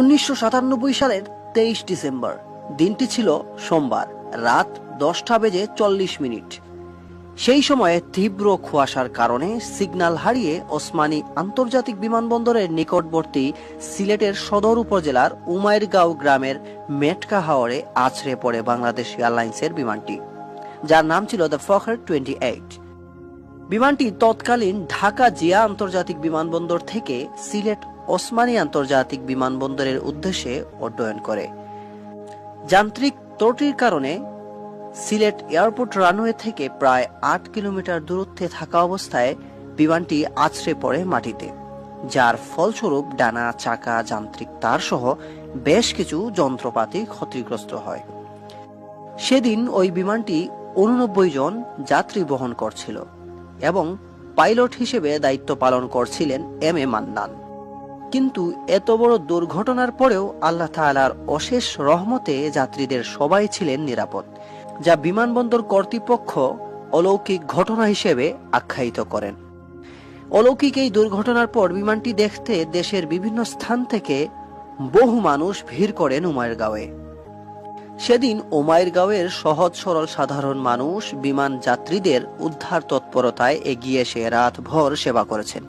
উনিশশো সাতানব্বই সালের তেইশ ডিসেম্বর। দিনটি ছিল সোমবার, রাত দশটা বেজে চল্লিশ মিনিট। সেই সময়ে তীব্র কুয়াশার কারণে সিগন্যাল হারিয়ে ওসমানী আন্তর্জাতিক বিমানবন্দরের নিকটবর্তী সিলেটের সদর উপজেলার উমাইরগাঁও গ্রামের মেটকা হাওরে আছড়ে পড়ে বাংলাদেশ এয়ারলাইন্সের বিমানটি, যার নাম ছিল দ্য ফখার টোয়েন্টি এইট। বিমানটি তৎকালীন ঢাকা জিয়া আন্তর্জাতিক বিমানবন্দর থেকে সিলেট ওসমানী আন্তর্জাতিক বিমানবন্দরের উদ্দেশ্যে উড্ডয়ন করে। যান্ত্রিক ত্রুটির কারণে সিলেট এয়ারপোর্ট রানওয়ে থেকে প্রায় আট কিলোমিটার দূরত্বে থাকা অবস্থায় বিমানটি আছড়ে পড়ে মাটিতে, যার ফলস্বরূপ ডানা, চাকা, যান্ত্রিক তার সহ বেশ কিছু যন্ত্রপাতি ক্ষতিগ্রস্ত হয়। সেদিন ওই বিমানটি উননব্বই জন যাত্রী বহন করছিল এবং পাইলট হিসেবে দায়িত্ব পালন করছিলেন এম এ মান্নান। কিন্তু এত বড় দুর্ঘটনার পরেও আল্লাহ তাআলার অশেষ রহমতে যাত্রীদের সবাই ছিলেন নিরাপদ, যা বিমানবন্দর কর্তৃপক্ষ অলৌকিক ঘটনা হিসেবে আখ্যায়িত করেন। অলৌকিক এই দুর্ঘটনার পর বিমানটি দেখতে দেশের বিভিন্ন স্থান থেকে বহু মানুষ ভিড় করেন উমায়েরগাঁওয়ে সেদিন ওমাইরগাঁওয়ের সহজ সরল সাধারণ মানুষ বিমান যাত্রীদের উদ্ধার তৎপরতায় এগিয়ে এসে রাতভর সেবা করেছেন।